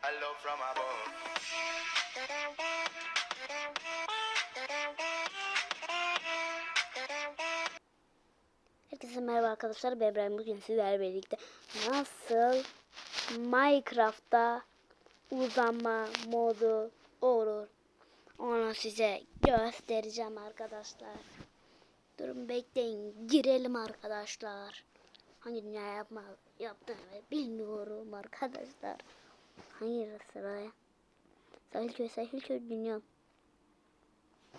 Hello from above. Herkese merhaba arkadaşlar. Ben İbrahim. Bugün sizlerle birlikte nasıl Minecraft'ta uzanma modu olur. Onu size göstereceğim arkadaşlar. Durun bekleyin. Girelim arkadaşlar. Hangi dünya yapma yaptığımı bilmiyorum arkadaşlar. Hangi sıraya? Sahil köy, sahil köy dünya.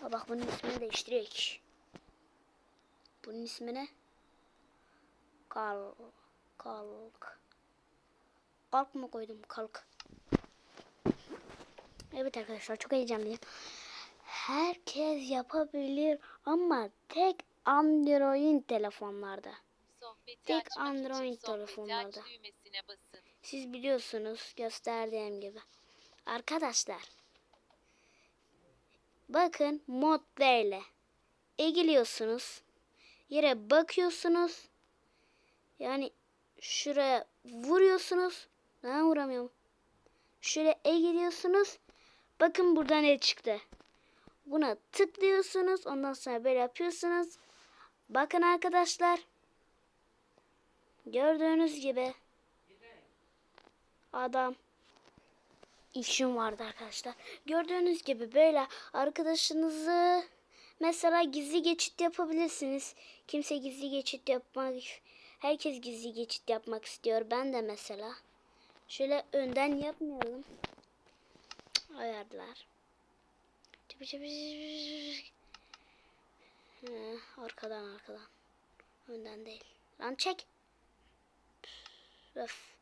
Aa, bak bunun ismini değiştirek. Bunun ismi ne? Kalk. Kalk. Kalk mı koydum? Kalk. Evet arkadaşlar çok heyecanlıyım. Herkes yapabilir ama tek Android telefonlarda. Sohbeti Tek Android telefonlarda. Siz biliyorsunuz gösterdiğim gibi. Arkadaşlar. Bakın mod böyle. Eğiliyorsunuz. Yere bakıyorsunuz. Yani şuraya vuruyorsunuz. Ben vuramıyorum. Şöyle eğiliyorsunuz. Bakın burada ne çıktı. Buna tıklıyorsunuz. Ondan sonra böyle yapıyorsunuz. Bakın arkadaşlar. Gördüğünüz gibi adam işim vardı arkadaşlar. Gördüğünüz gibi böyle arkadaşınızı mesela gizli geçit yapabilirsiniz. Kimse gizli geçit yapmak herkes gizli geçit yapmak istiyor. Ben de mesela. Şöyle önden yapmayalım. Ayarlar. He, arkadan arkadan. Önden değil. Lan çek. Öf.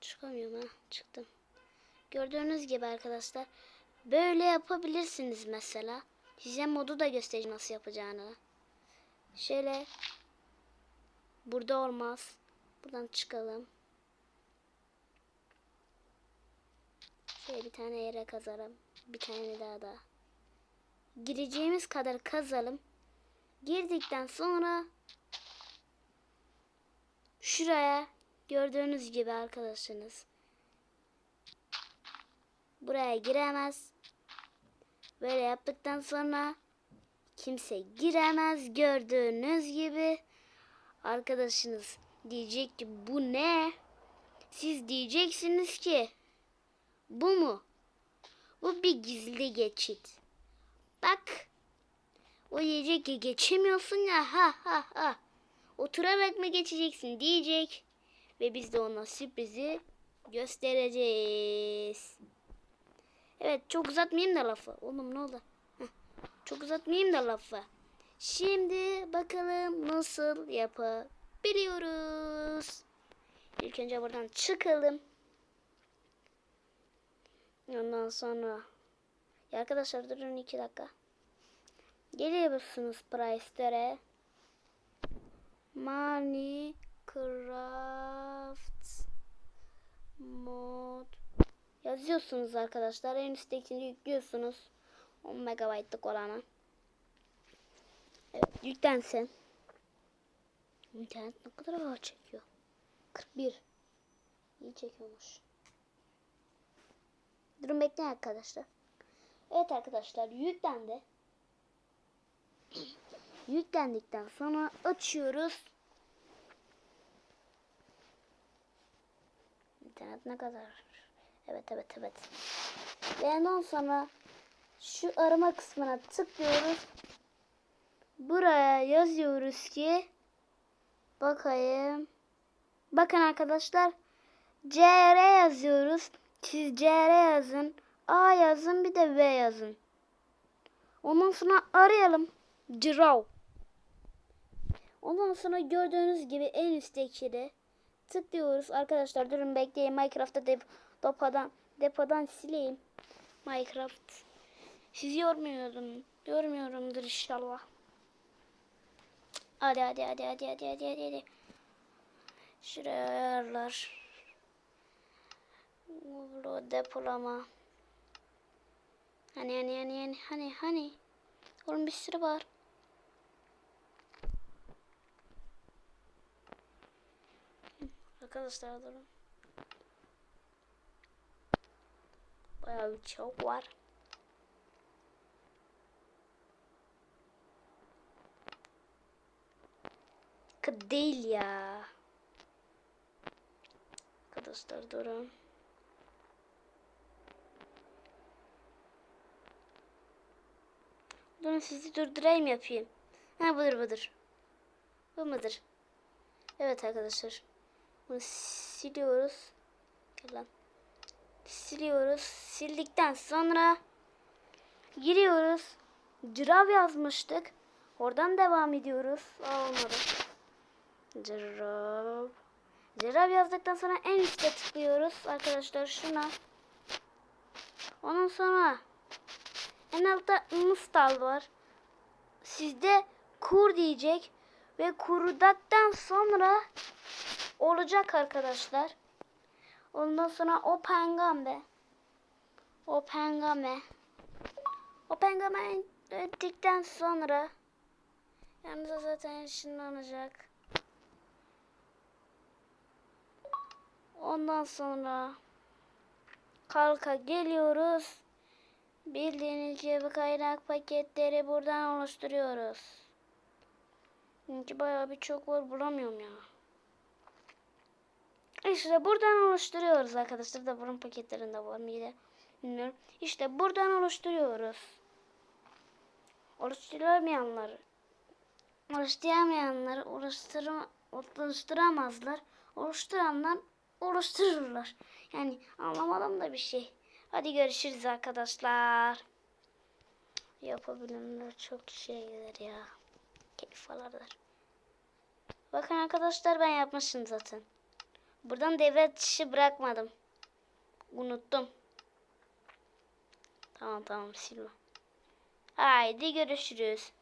Çıkamıyorum ha. Çıktım. Gördüğünüz gibi arkadaşlar. Böyle yapabilirsiniz mesela. Size modu da göstereceğim nasıl yapacağını. Şöyle. Burada olmaz. Buradan çıkalım. Şöyle bir tane yere kazalım. Bir tane daha da. Gireceğimiz kadar kazalım. Girdikten sonra şuraya gördüğünüz gibi arkadaşınız buraya giremez. Böyle yaptıktan sonra kimse giremez. Gördüğünüz gibi arkadaşınız diyecek ki bu ne? Siz diyeceksiniz ki bu mu? Bu bir gizli geçit. Bak. O diyecek ki geçemiyorsun ya ha ha ha. Oturarak mı geçeceksin diyecek. Ve biz de ona sürprizi göstereceğiz. Evet çok uzatmayayım da lafı. Oğlum ne oldu? Çok uzatmayayım da lafı. Şimdi bakalım nasıl yapabiliyoruz. İlk önce buradan çıkalım. Ondan sonra ya arkadaşlar durun iki dakika. Geliyorsunuz Play Store'e. Minecraft mod yazıyorsunuz arkadaşlar. En üsttekini yüklüyorsunuz. 10 megabaytlık olanı. Evet yüklensin. İnternet ne kadar ağır çekiyor. 41. İyi çekiyormuş. Durun bekleyin arkadaşlar. Evet arkadaşlar yüklendi. Yüklendikten sonra açıyoruz. İnternet ne kadar? Evet evet evet. Ve ondan sonra şu arama kısmına tıklıyoruz. Buraya yazıyoruz ki bakayım. Bakın arkadaşlar CR yazıyoruz. Siz CR yazın. A yazın bir de V yazın. Ondan sonra arayalım. Draw. Ondan sonra gördüğünüz gibi en üstteki tıklıyoruz. Arkadaşlar durun bekleyin. Minecraft'ta dep depodan, depodan sileyim. Minecraft. Sizi yormuyordum. Yormuyorumdur inşallah. Hadi hadi hadi hadi hadi hadi hadi. hadi. Şuraya ayarlar. Upload depolama. Hani hani hani hani hani hani. Oğlum bir sürü var. Arkadaşlar durun. Bayağı bir çok var. Değil ya. Arkadaşlar durun. Durun sizi durdurayım yapayım. Ha budur budur. Bu mudur? Evet arkadaşlar. Bunu siliyoruz. Lan. Siliyoruz. Sildikten sonra giriyoruz. Cirav yazmıştık. Oradan devam ediyoruz. Aa, olmadı. Cirav. Cirav yazdıktan sonra en üstte tıklıyoruz. Arkadaşlar şuna. Ondan sonra en altta install var. Sizde kur diyecek ve kurduktan sonra olacak arkadaşlar. Ondan sonra o pengame. O pengame. O pengame ettikten sonra yanınıza zaten ışınlanacak. Ondan sonra kalka geliyoruz. Bildiğiniz gibi kaynak paketleri buradan oluşturuyoruz. Çünkü bayağı bir çok var bulamıyorum ya. İşte buradan oluşturuyoruz arkadaşlar da bunun paketlerinde var mıydı bilmiyorum. İşte buradan oluşturuyoruz. Oluşturamayanlar oluşturamayanlar oluşturam oluşturamazlar. Oluşturanlar oluştururlar. Yani anlamadım da bir şey. Hadi görüşürüz arkadaşlar. Yapabilenler çok şeyler ya. Keyif alırlar. Bakın arkadaşlar ben yapmışım zaten. Buradan devre dışı bırakmadım. Unuttum. Tamam tamam silme. Haydi görüşürüz.